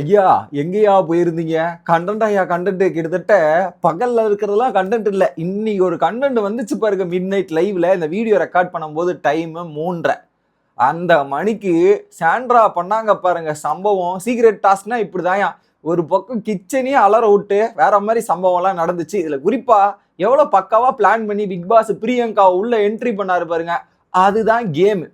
ஐயா எங்கேயா போயிருந்தீங்க? கண்டென்ட் ஐயா கண்டென்ட் கிட்டத்தட்ட பகல்ல இருக்கிறதெல்லாம் கண்டென்ட் இல்லை. இன்னைக்கு ஒரு கண்டென்ட் வந்துச்சு பாருங்க மிட் நைட் லைவ்ல இந்த வீடியோ ரெக்கார்ட் பண்ணும்போது டைம் மூன்றரை. அந்த மணிக்கு சாண்ட்ரா பண்ணாங்க பாருங்க சம்பவம். சீக்ரெட் டாஸ்க்னா இப்படிதான் ஒரு பக்கம் கிச்சனையே அலற விட்டு வேற மாதிரி சம்பவம்லாம் நடந்துச்சு. இதுல குறிப்பா எவ்வளோ பக்காவா பிளான் பண்ணி பிக் பாஸ் பிரியங்கா உள்ள என்ட்ரி பண்ணாரு பாருங்க. அதுதான் கேம்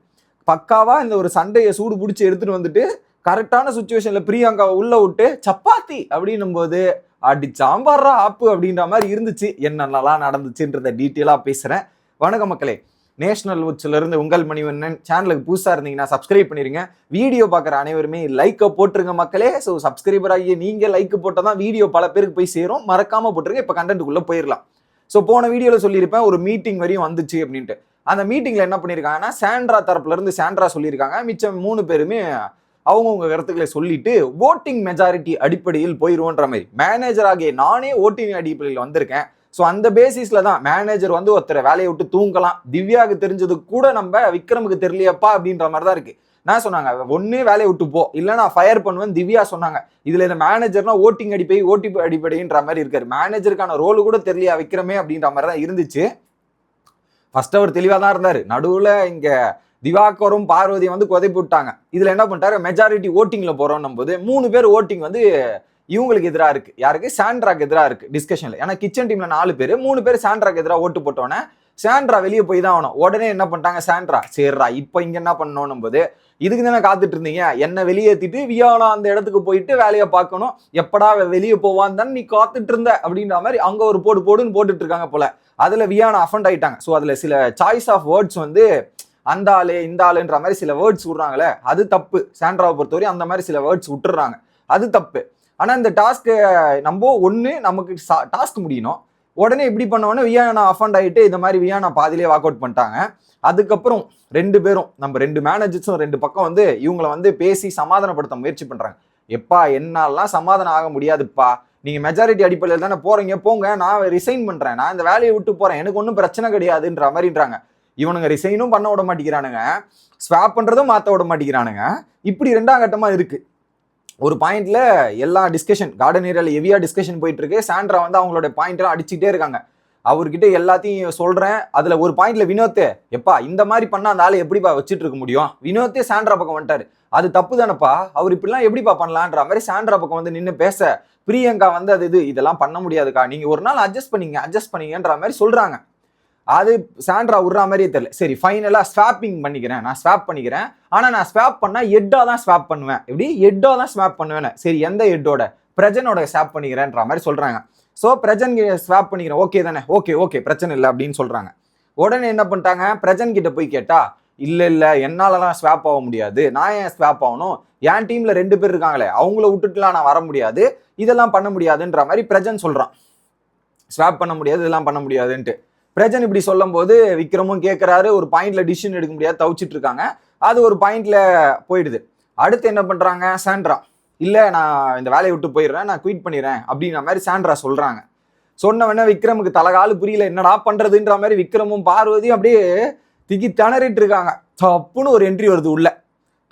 பக்காவா இந்த ஒரு சண்டையை சூடு பிடிச்சி எடுத்துட்டு வந்துட்டு கரெக்டான சுச்சுவேஷன்ல பிரியங்காவை உள்ள விட்டு சப்பாத்தி அப்படின்னும் போது அடி சாம்பார்ரா ஆப்பு அப்படின்ற மாதிரி இருந்துச்சு. என்னென்னலாம் நடந்துச்சுன்றத டீட்டெயிலாக பேசுறேன். வணக்கம் மக்களே. நேஷனல் உச்சில இருந்து உங்கள் மணிவண்ணன். சேனலுக்கு புதுசா இருந்தீங்கன்னா சப்ஸ்கிரைப் பண்ணிருங்க. வீடியோ பார்க்குற அனைவருமே லைக்கை போட்டுருங்க மக்களே. ஸோ சப்ஸ்கிரைபர் ஆகிய நீங்க லைக் போட்டால் தான் வீடியோ பல பேருக்கு போய் சேரும். மறக்காம போட்டுருங்க. இப்போ கண்டென்ட்டுக்குள்ள போயிடலாம் ஸோ போன வீடியோவில் சொல்லியிருப்பேன் ஒரு மீட்டிங் வரையும் வந்துச்சு அப்படின்ட்டு. அந்த மீட்டிங்ல என்ன பண்ணியிருக்காங்கன்னா சாண்ட்ரா தரப்புல இருந்து சாண்ட்ரா சொல்லியிருக்காங்க. மிச்சம் மூணு பேருமே அவங்கவுங்க கருத்துக்களை சொல்லிட்டு ஓட்டிங் மெஜாரிட்டி அடிப்படையில் போயிடுவோன்ற மாதிரி. மேனேஜர் ஆகிய நானே ஓட்டிங் அடிப்படையில் வந்திருக்கேன். ஸோ அந்த பேசிஸில் தான் மேனேஜர் வந்து ஒருத்தரை வேலையை விட்டு தூங்கலாம். திவ்யாவுக்கு தெரிஞ்சது கூட நம்ம விக்ரமுக்கு தெரியலையப்பா அப்படின்ற மாதிரி தான் இருக்குது நான் சொன்னாங்க ஒன்னே வேலையை விட்டு போ. இல்லை நான் ஃபயர் பண்ணுவேன் திவ்யா சொன்னாங்க. இதில் இந்த மேனேஜர்னா ஓட்டிங் அடிப்படை ஓட்டி அடிப்படைன்ற மாதிரி இருக்காரு. மேனேஜருக்கான ரோல் கூட தெரியலையா விக்ரமே அப்படின்ற மாதிரி தான் இருந்துச்சு. ஃபர்ஸ்ட் அவர் தெளிவாக தான் இருந்தார். நடுவில் இங்கே திவாகரும் பார்வதியும் வந்து கொதைப்பு விட்டாங்க. இதுல என்ன பண்ணிட்டாரு? மெஜாரிட்டி ஓட்டிங்ல போறோம் போது மூணு பேர் ஓட்டிங் வந்து இவங்களுக்கு எதிராக இருக்கு. யாருக்கு? சாண்ட்ராக்கு எதிராக இருக்கு டிஸ்கஷன்ல ஏன்னா கிச்சன் டீம்ல நாலு பேர் மூணு பேர் சாண்ட்ராக்கு எதிராக ஓட்டு போட்டோன்னே சாண்ட்ரா வெளியே போய் தான் ஆகணும். உடனே என்ன பண்ணிட்டாங்க? சாண்ட்ரா சரிடா இப்போ இங்க என்ன பண்ணணும் போது இதுக்கு தானே காத்துட்டு இருந்தீங்க? என்னை வெளியேற்றிட்டு வியானா அந்த இடத்துக்கு போயிட்டு வேலையை பார்க்கணும். எப்படா வெளியே போவான்னு தானே நீ காத்துட்டு இருந்த? அப்படின்ற மாதிரி அங்க ஒரு போடு போடுன்னு போட்டுட்டு இருக்காங்க போல. அதுல வியானா அஃபண்ட் ஆயிட்டாங்க. ஸோ அதுல சில சாய்ஸ் ஆஃப் வேர்ட்ஸ் வந்து அந்த ஆளு இந்த ஆளுன்ற மாதிரி சில வேர்ட்ஸ் விடுறாங்களே அது தப்பு. சாண்ட்ராவை பொறுத்தவரை அந்த மாதிரி சில வேர்ட்ஸ் விட்டுறாங்க. அது தப்பு. ஆனால் இந்த டாஸ்க்கு நம்ம ஒன்று நமக்கு டாஸ்க் முடியணும். உடனே இப்படி பண்ணவொடனே வியானா அஃபண்ட் ஆகிட்டு இந்த மாதிரி வியானா பாதிலே வாக் அவுட் பண்ணிட்டாங்க. அதுக்கப்புறம் ரெண்டு பேரும் நம்ம ரெண்டு மேனேஜர்ஸும் ரெண்டு பக்கம் வந்து இவங்களை வந்து பேசி சமாதானப்படுத்த முயற்சி பண்ணுறாங்க எப்பா என்னாலாம் சமாதானம் ஆக முடியாதுப்பா. நீங்கள் மெஜாரிட்டி அடிப்படையில் தானே போகிறீங்க போங்க நான் ரிசைன் பண்ணுறேன் நான் இந்த வேலையை விட்டு போகிறேன் எனக்கு ஒன்றும் பிரச்சனை கிடையாதுன்ற மாதிரின்றாங்க. இவனுங்க ரிசைனும் பண்ண விட மாட்டேங்கிறானுங்க. ஸ்வாப் பண்ணுறதும் மாற்ற விட மாட்டேங்கிறானுங்க. இப்படி ரெண்டாம் கட்டமாக இருக்குது ஒரு பாயிண்ட்ல எல்லா டிஸ்கஷன் கார்டன் ஏரியாவில் ஹெவியாக டிஸ்கஷன் போயிட்டு இருக்கு சாண்ட்ரா வந்து அவங்களோட பாயிண்ட்லாம் அடிச்சுட்டே இருக்காங்க. அவர்கிட்ட எல்லாத்தையும் சொல்கிறேன் அதில் ஒரு பாயிண்ட்ல வினோத்தே எப்பா இந்த மாதிரி பண்ணால் அந்த ஆளை எப்படிப்பா வச்சுட்டு இருக்க முடியும்? வினோத்தே சாண்ட்ரா பக்கம் வந்துட்டார். அது தப்பு தானப்பா அவர் இப்படிலாம் எப்படிப்பா பண்ணலான்ற மாதிரி சாண்ட்ரா பக்கம் வந்து நின்று பேச. பிரியங்கா வந்து அது இது இதெல்லாம் பண்ண முடியாதுக்கா. நீங்கள் ஒரு நாள் அட்ஜஸ்ட் பண்ணீங்க அட்ஜஸ்ட் பண்ணீங்கன்ற மாதிரி சொல்கிறாங்க அது சாண்ட்ரா விடுற மாதிரியே தெரியல. சரி ஃபைனலாக ஸ்வாப்பிங் பண்ணிக்கிறேன். நான் ஸ்வாப் பண்ணிக்கிறேன். ஆனால் நான் ஸ்வாப் பண்ணால் எட்டாக தான் ஸ்வாப் பண்ணுவேன். எப்படி? எட்டாக தான் ஸ்வாப் பண்ணுவேன் சரி எந்த எட்டோட பிரஜனோட ஸ்வாப் பண்ணிக்கிறேன்ற மாதிரி சொல்கிறாங்க ஸோ பிரஜன் ஸ்வாப் பண்ணிக்கிறேன். ஓகே தானே? ஓகே ஓகே பிரச்சனை இல்லை அப்படின்னு சொல்கிறாங்க உடனே என்ன பண்ணிட்டாங்க? பிரஜன் கிட்ட போய் கேட்டா இல்லை இல்லை. என்னாலலாம் ஸ்வாப் ஆக முடியாது. நான் ஏன் ஸ்வாப் ஆகணும்? என் டீமில் ரெண்டு பேர் இருக்காங்களே. அவங்கள விட்டுட்டுலாம் நான் வர முடியாது. இதெல்லாம் பண்ண முடியாதுன்ற மாதிரி பிரஜன் சொல்கிறான் ஸ்வாப் பண்ண முடியாது இதெல்லாம் பண்ண முடியாதுன்ட்டு. பிரஜன் இப்படி சொல்லும் போது விக்ரமும் கேட்குறாரு ஒரு பாயிண்ட்ல டிசிஷன் எடுக்க முடியாது தவிச்சிட்டு இருக்காங்க அது ஒரு பாயிண்ட்ல போயிடுது. அடுத்து என்ன பண்றாங்க? சாண்ட்ரா. இல்லை நான் இந்த வேலையை விட்டு போயிடுறேன் நான் குயிட் பண்ணிடுறேன் அப்படின்ற மாதிரி சாண்ட்ரா சொல்றாங்க. சொன்னவொடனே விக்ரமுக்கு தலகாலு புரியல என்னடா பண்றதுன்ற மாதிரி விக்ரமும் பார்வதியும் அப்படியே திக்கி திணறிட்டு இருக்காங்க டப்புன்னு ஒரு என்ட்ரி வருது உள்ள.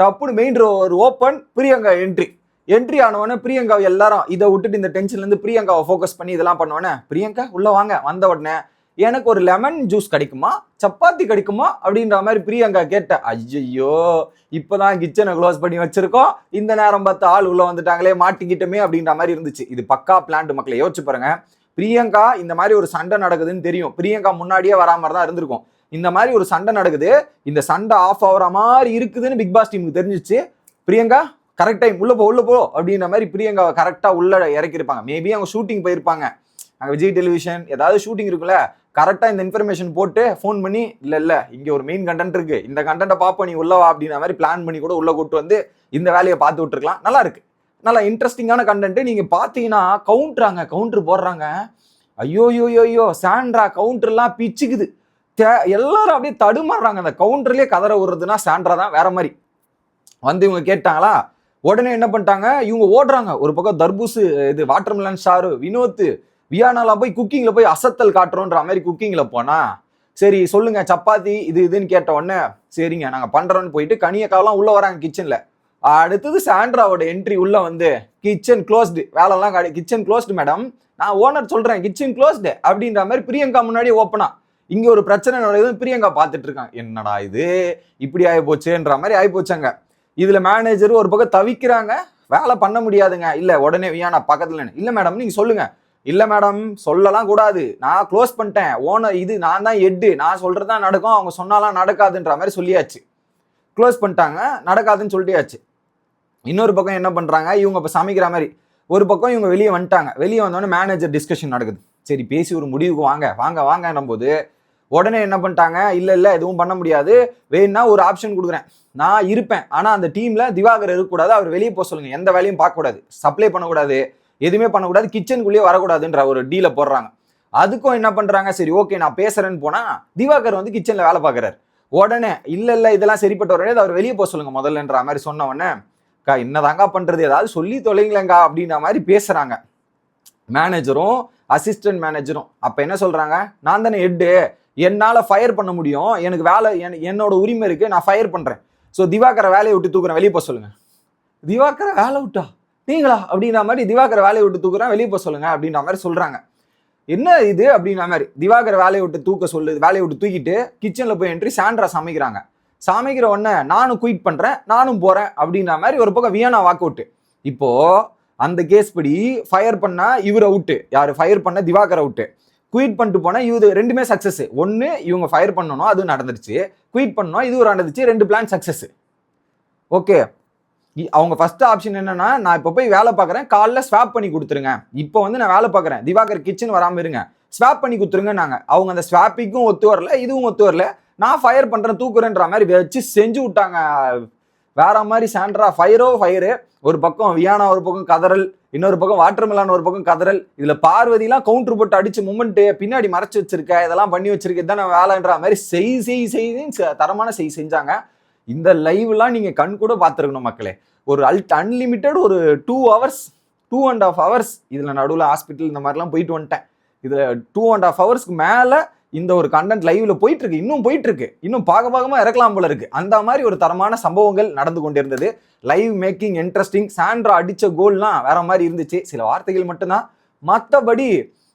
டப்புன்னு மெயின் ஒரு ஓப்பன் பிரியங்கா என்ட்ரி என்ட்ரி ஆனவொடனே பிரியங்கா எல்லாரும் இதை விட்டுட்டு இந்த டென்ஷன்ல இருந்து பிரியங்காவை ஃபோக்கஸ் பண்ணி இதெல்லாம் பண்ணவொடனே பிரியங்கா உள்ள வாங்க. வந்த உடனே எனக்கு ஒரு லெமன் ஜூஸ் கிடைக்குமா? சப்பாத்தி கிடைக்குமா? அப்படின்ற மாதிரி பிரியங்கா கேட்ட ஐயோ இப்போதான் கிச்சனை க்ளோஸ் பண்ணி வச்சிருக்கோம். இந்த நேரம் பார்த்து ஆள் உள்ள வந்துட்டாங்களே மாட்டிக்கிட்டோமே அப்படின்ற மாதிரி இருந்துச்சு. இது பக்கா பிளான்ட் மக்களை யோசிச்சு பாருங்க. பிரியங்கா இந்த மாதிரி ஒரு சண்டை நடக்குதுன்னு தெரியும். பிரியங்கா முன்னாடியே வராம தான் இருந்திருக்கும். இந்த மாதிரி ஒரு சண்டை நடக்குது. இந்த சண்டை ஆஃப் ஆகிற மாதிரி இருக்குதுன்னு பிக் பாஸ் டீமுக்கு தெரிஞ்சிச்சு. பிரியங்கா கரெக்ட் டைம் உள்ள போ உள்ள போ அப்படின்ற மாதிரி பிரியங்காவை கரெக்டாக உள்ள இறக்கிருப்பாங்க மேபி அவங்க ஷூட்டிங் போயிருப்பாங்க. அங்கே விஜய் டெலிவிஷன் ஏதாவது ஷூட்டிங் இருக்குல்ல கரெக்டாக இந்த இன்ஃபர்மேஷன் போட்டு ஃபோன் பண்ணி இல்லை இல்லை இங்கே ஒரு மெயின் கண்டென்ட் இருக்கு. இந்த கண்டென்ட்டை பார்ப்போம் நீ உள்ளவா அப்படின்ற மாதிரி பிளான் பண்ணி கூட உள்ளே கூட்டு வந்து இந்த வேலையை பார்த்து விட்டுருக்கலாம். நல்லா இருக்கு. நல்லா இன்ட்ரெஸ்டிங்கான கண்டென்ட் நீங்கள் பார்த்தீங்கன்னா கவுண்ட்ராங்க கவுண்டர் போடுறாங்க. ஐயோ ஐயோ ஐயோ சாண்ட்ரா கவுண்டர்லாம் பிச்சுக்குது. தே எல்லாரும் அப்படியே தடுமாறுறாங்க. அந்த கவுண்டர்லேயே கதற விடுறதுன்னா சாண்ட்ரா தான் வேற மாதிரி. வந்து இவங்க கேட்டாங்களா உடனே என்ன பண்ணிட்டாங்க இவங்க ஓடுறாங்க. ஒரு பக்கம் தர்பூசு இது வாட்டர்மெலன் ஷாரு வினோத்து வியானாலாம் போய் குக்கிங்கில் போய் அசத்தல் காட்டுறோன்ற மாதிரி குக்கிங்கில் போனா சரி சொல்லுங்க சப்பாத்தி இது இதுன்னு கேட்ட உடனே சரிங்க நாங்கள் பண்ணுறோன்னு போயிட்டு கனியக்காவெல்லாம் உள்ளே வராங்க கிச்சனில் அடுத்தது சாண்ட்ராவோட என்ட்ரி உள்ளே வந்து கிச்சன் க்ளோஸ்டு வேலைலாம் கிச்சன் க்ளோஸ்டு மேடம் நான் ஓனர் சொல்கிறேன் கிச்சன் க்ளோஸ்டு அப்படின்ற மாதிரி பிரியங்கா முன்னாடி ஓப்பனா இங்கே ஒரு பிரச்சனை நடக்குதுன்னு பிரியங்கா பார்த்துட்டு இருக்கான். என்னடா இது? இப்படி ஆகி போச்சுன்ற மாதிரி ஆகி போச்சாங்க. இதில் மேனேஜர் ஒரு பக்கம் தவிக்கிறாங்க வேலை பண்ண முடியாதுங்க. இல்லை உடனே வியானா பக்கத்தில் இல்லை மேடம் நீங்கள் சொல்லுங்கள் இல்லை மேடம் சொல்லலாம் கூடாது. நான் க்ளோஸ் பண்ணிட்டேன். ஓனர் இது நான் தான் எட்டு நான் சொல்கிறது தான் நடக்கும். அவங்க சொன்னாலாம் நடக்காதுன்ற மாதிரி சொல்லியாச்சு. க்ளோஸ் பண்ணிட்டாங்க. நடக்காதுன்னு சொல்லியாச்சு. இன்னொரு பக்கம் என்ன பண்ணுறாங்க இவங்க இப்போ சமைக்கிற மாதிரி. ஒரு பக்கம் இவங்க வெளியே வந்துட்டாங்க. வெளியே வந்தோடனே மேனேஜர் டிஸ்கஷன் நடக்குது. சரி பேசி ஒரு முடிவுக்கு வாங்க. வாங்க வாங்கன்னும் போது உடனே என்ன பண்ணிட்டாங்க? இல்லை இல்லை எதுவும் பண்ண முடியாது. வேணும்னா ஒரு ஆப்ஷன் கொடுக்குறேன். நான் இருப்பேன். ஆனால் அந்த டீமில் திவாகர் இருக்கக்கூடாது. அவர் வெளியே போக சொல்லுங்கள் எந்த வேலையும் பார்க்கக்கூடாது. சப்ளை பண்ணக்கூடாது. எதுவுமே பண்ணக்கூடாது கிச்சனுக்குள்ளேயே வரக்கூடாதுன்ற ஒரு டீலை போடுறாங்க. அதுக்கும் என்ன பண்ணுறாங்க சரி ஓகே நான் பேசுகிறேன்னு போனால் திவாகர் வந்து கிச்சனில் வேலை பார்க்குறாரு. உடனே இல்லை இல்லை இதெல்லாம் சரிப்பட்ட உடனே அவர் வெளியே போக சொல்லுங்கள் முதல்லன்ற மாதிரி சொன்ன உடனே அக்கா என்னதாங்க பண்ணுறது ஏதாவது சொல்லி தொலைங்களேங்கா அப்படின்ற மாதிரி பேசுகிறாங்க மேனேஜரும் அசிஸ்டன்ட் மேனேஜரும் அப்போ என்ன சொல்கிறாங்க நான் தானே ஹெட்டு என்னால் ஃபயர் பண்ண முடியும். எனக்கு வேலை என்- என்னோட உரிமை இருக்குது நான் ஃபயர் பண்ணுறேன் ஸோ திவாகரை வேலையை விட்டு தூக்குறேன். வெளியே போக சொல்லுங்கள் திவாகரை வேலை விட்டா? நீங்களா? அப்படின்ற மாதிரி திவாகர் வேலையை விட்டு தூக்குறேன் வெளியே போக சொல்லுங்க அப்படின்ற மாதிரி சொல்றாங்க. என்ன இது? அப்படின்ற மாதிரி திவாகர் வேலையை விட்டு தூக்க சொல்லு வேலையை விட்டு தூக்கிட்டு கிச்சனில் போய் என்ட்ரி சாண்ட்ரா சமைக்கிறாங்க. சமைக்கிற உடனே நானும் குயிட் பண்றேன் நானும் போறேன் அப்படின்ற மாதிரி ஒரு பக்கம் வியனா வாக் அவுட் இப்போ அந்த கேஸ் படி ஃபயர் பண்ணா இவர் அவுட்டு யார்? ஃபயர் பண்ண திவாகர் அவுட்டு குயிட் பண்ணிட்டு போனால் இது ரெண்டுமே சக்ஸஸ் ஒன்று இவங்க ஃபயர் பண்ணணும் அது நடந்துருச்சு. குயிட் பண்ணோம் இது ஒரு நடந்துச்சு ரெண்டு பிளான் சக்ஸஸ் ஓகே அவங்க ஃபர்ஸ்ட் ஆப்ஷன் என்னன்னா நான் இப்போ போய் வேலை பார்க்குறேன் காலைல ஸ்வாப் பண்ணி கொடுத்துருங்க. இப்போ வந்து நான் வேலை பார்க்குறேன் திவாகர் கிச்சன் வராமல் இருங்க. ஸ்வாப் பண்ணி கொடுத்துருங்க நாங்கள் அவங்க அந்த ஸ்வாப்பிக்கும் ஒத்து வரல இதுவும் ஒத்து வரல. நான் ஃபயர் பண்ணுறேன் தூக்குறேன்ற மாதிரி வச்சு செஞ்சு விட்டாங்க. வேற மாதிரி சாண்ட்ரா ஃபயரோ ஃபயரு ஒரு பக்கம் வியானா ஒரு பக்கம் கதறல். இன்னொரு பக்கம் வாட்டர் ஒரு பக்கம் கதறல். இதில் பார்வதிலாம் கவுண்டர் போட்டு அடிச்சு மூமெண்ட்டு பின்னாடி மறைச்சு வச்சிருக்க இதெல்லாம் பண்ணி வச்சிருக்க இதான வேலைன்ற மாதிரி செய் செய் செய்து தரமான செய் செஞ்சாங்க. இந்த லைவ்லாம் நீங்கள் கண் கூட பார்த்துருக்கணும் மக்களே. ஒரு அல்ட் அன்லிமிட்டெட் ஒரு two hours two and half hours இதில் நடுவில் ஹாஸ்பிட்டல் இந்த மாதிரிலாம் போயிட்டு வந்துட்டேன். இதில் டூ அண்ட் ஆஃப் ஹவர்ஸ்க்கு மேலே இந்த ஒரு கண்டென்ட் லைவ்ல போயிட்டு இருக்கு இன்னும் போயிட்டு இருக்கு இன்னும் பாக பாகமா இறக்கலாம் போல இருக்கு. அந்த மாதிரி ஒரு தரமான சம்பவங்கள் நடந்து கொண்டிருந்தது. லைவ் மேக்கிங் இன்ட்ரெஸ்டிங் சாண்ட்ரா அடிச்ச கோல்லாம் வேற மாதிரி இருந்துச்சு. சில வார்த்தைகள் மட்டும்தான். மற்றபடி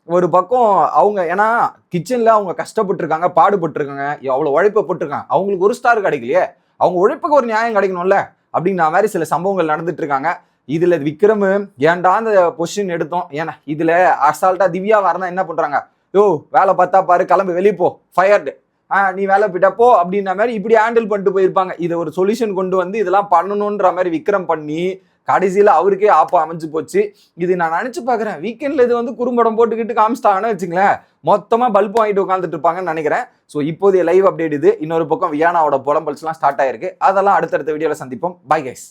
ஒரு பக்கம் அவங்க ஏன்னா கிச்சனில் அவங்க கஷ்டப்பட்டுருக்காங்க பாடுபட்டிருக்காங்க அவ்வளோ உழைப்பை போட்டிருக்காங்க. அவங்களுக்கு ஒரு ஸ்டார் கிடைக்கலையே. அவங்க உழைப்புக்கு ஒரு நியாயம் கிடைக்கணும்ல? அப்படின்ற மாதிரி சில சம்பவங்கள் நடந்துட்டு இருக்காங்க. இதுல விக்ரம் ஏன்டா அந்த பொசிஷன் எடுத்தோம்? ஏன்னா இதுல அசால்ட்டா திவ்யா வரதான் என்ன பண்றாங்க? யோ வேலை பார்த்தா பாரு கிளம்பு வெளியே போ ஃபயர்டு ஆ நீ வேலை போயிட்டப்போ அப்படின்ற மாதிரி இப்படி ஹேண்டில் பண்ணிட்டு போயிருப்பாங்க. இதை ஒரு சொல்யூஷன் கொண்டு வந்து இதெல்லாம் பண்ணணுன்ற மாதிரி விக்ரம் பண்ணி கடைசியில் அவருக்கே ஆப்பா அமைஞ்சு போச்சு. இது நான் நினச்சி பார்க்குறேன். வீக்கெண்டில் இது வந்து குறும்படம் போட்டுக்கிட்டு காமிச்சிட்டாங்கன்னு வச்சுங்களேன் மொத்தமாக பல்ப் வாங்கிட்டு உட்காந்துட்டு இருப்பாங்கன்னு நினைக்கிறேன். ஸோ இப்போதைய லைவ் அப்டேட் இது. இன்னொரு பக்கம் வியானாவோட புலம்பல்ஸ்லாம் ஸ்டார்ட் ஆயிருக்கு. அதெல்லாம் அடுத்தடுத்த வீடியோவில் சந்திப்போம். Bye guys